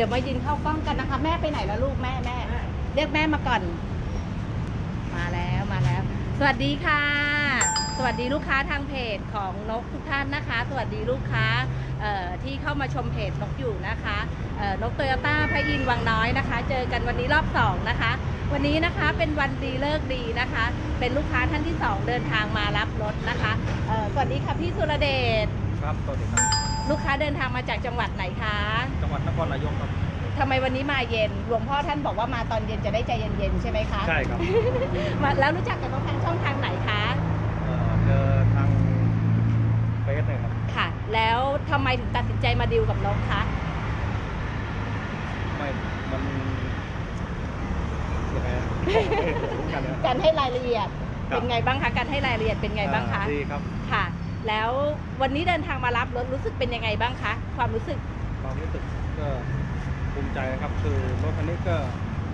ดี๋ยวมายืนเข้ากล้องกันนะคะ แม่ไปไหนแล้วลูกแม่แม่เรียกแม่มาก่อน มาแล้วมาแล้ว สวัสดีค่ะ สวัสดีลูกค้าทางเพจของนกทุกท่านนะคะ สวัสดีลูกค้าเอ่อที่เข้ามาชมเพจนกอยู่นะคะเอ่อนกโตโยต้าพระอินทร์วังน้อยนะคะ เจอกันวันนี้รอบสองนะคะ วันนี้นะคะเป็นวันดีเลิกดีนะคะ เป็นลูกค้าท่านที่สองเดินทางมารับรถนะคะเอ่อสวัสดีค่ะพี่สุรเดชครับสวัสดีครับลูกค้าเดินทางมาจากจังหวัดไหนคะจังหวัดน ครนายกครับทำไมวันนี้มาเย็น หลวงพ่อท่านบอกว่ามาตอนเย็นจะได้ใจเย็นๆใช่ไหมคะ ใช่ครับมาแล้วรู้จักกับน้องทางช่องทางไหนคะ เอ่อเจอทางเฟซเนี่ยครับค่ะ แล้วทำไมถึงตัดสินใจมาดิวกับน้องคะ ไม่มันยังไงอะบอกไม่ถูกกันนะการให้รายละเอียดครับเป็นไงบ้างคะ การให้รายละเอียดเป็นไงบ้างคะอ่ดีครับ ค่ะ แล้ววันนี้เดินทางมารับรถรู้สึกเป็นยังไงบ้างคะ ความรู้สึก ความรู้สึกก็ภูมิใจนะครับ คือรถคันนี้ก็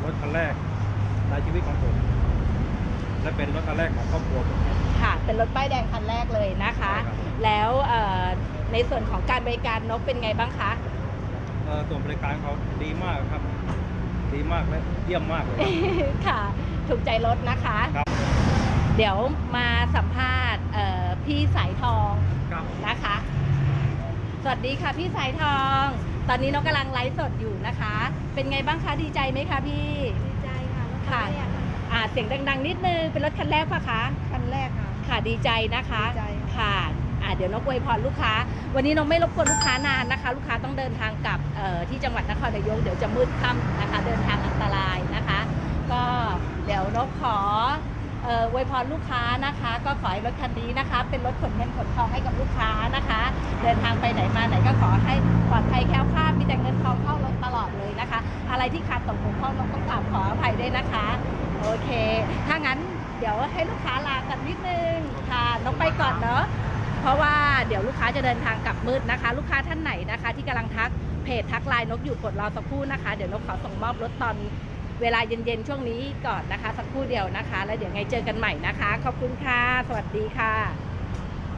รถคันแรกในชีวิตของผม และเป็นรถคันแรกของครอบครัวผมครับ ค่ะ เป็นรถป้ายแดงคันแรกเลยนะคะ ใช่ครับ แล้วเอ่อในส่วนของการบริการนกเป็นไงบ้างคะ เอ่อส่วนบริการเขาดีมากครับ ดีมากและเยี่ยมมากเลยครับ ค่ะ ถูกใจรถนะคะ ครับ เดี๋ยวมาสัมภาษณ์เอ่อพี่สายทองครับ นะคะ สวัสดีค่ะพี่สายทอง ตอนนี้น้องกำลังไลฟ์สดอยู่นะคะ เป็นไงบ้างคะดีใจไหมคะพี่ ดีใจค่ะรถค่ะคันแรกค่ะอ่าเสียงดังๆ นิดนึง เป็นรถคันแรกปะคะ คันแรกค่ะ ค่ะดีใจนะคะ ดีใจค่ะค่ะอ่าเดี๋ยวนกอวยพรลูกค้า วันนี้น้องไม่รบกวนลูกค้านานนะคะ ลูกค้าต้องเดินทางกลับเอ่อที่จังหวัดนครนายกเดี๋ยวจะมืดค่ำนะคะ เดินทางอันตรายนะคะ ก็เดี๋ยวนกขอเอ่อ อวยพรลูกค้านะคะ ก็ขอให้รถคันนี้นะคะ เป็นรถขนเงินขนทองให้กับลูกค้านะคะ เดินทางไปไหนมาไหนก็ขอให้ปลอดภัยแค้วคลาดมีแต่เงินทองเข้ารถตลอดเลยนะคะ อะไรที่ขาดตกบกพร่องเราต้องกราบขออภัยด้วยนะคะ โอเค ถ้างั้นเดี๋ยวให้ลูกค้าลากันนิดนึงค่ะน้องไปก่อนเนาะเพราะว่าเดี๋ยวลูกค้าจะเดินทางกลับมืดนะคะ ลูกค้าท่านไหนนะคะ ที่กำลังทักเพจทักไลน์นกอยู่กดรอสักครู่นะคะ เดี๋ยวนกขอส่งมอบรถตอน เวลาเย็นๆช่วงนี้ก่อนนะคะ สักครู่เดียวนะคะ แล้วเดี๋ยวไงเจอกันใหม่นะคะ ขอบคุณค่ะ สวัสดีค่ะ